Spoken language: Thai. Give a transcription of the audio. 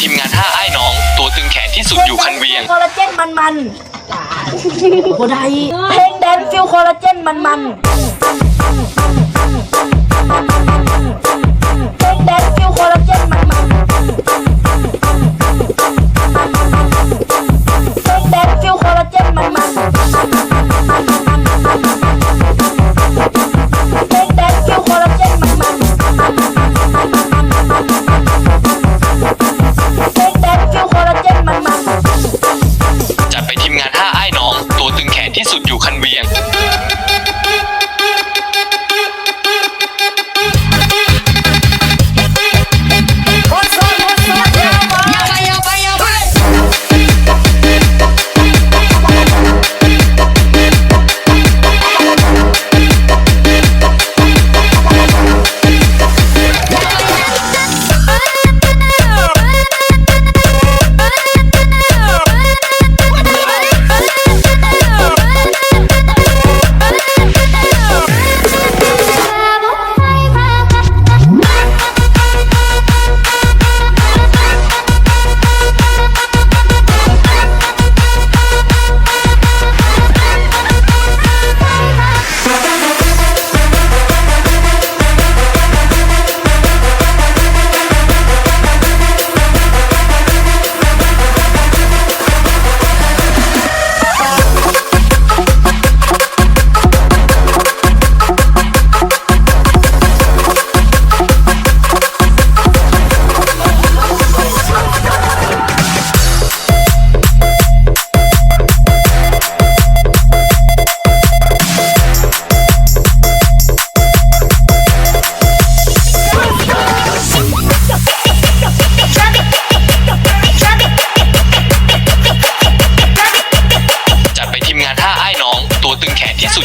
ทีมงานห้าไอ้น้อง ตัวตึงแขนที่สุดอยู่คันเวียง คอลลาเจนมันมันโคไดเพลงแดนฟิลคอลลาเจนมันมัน สุ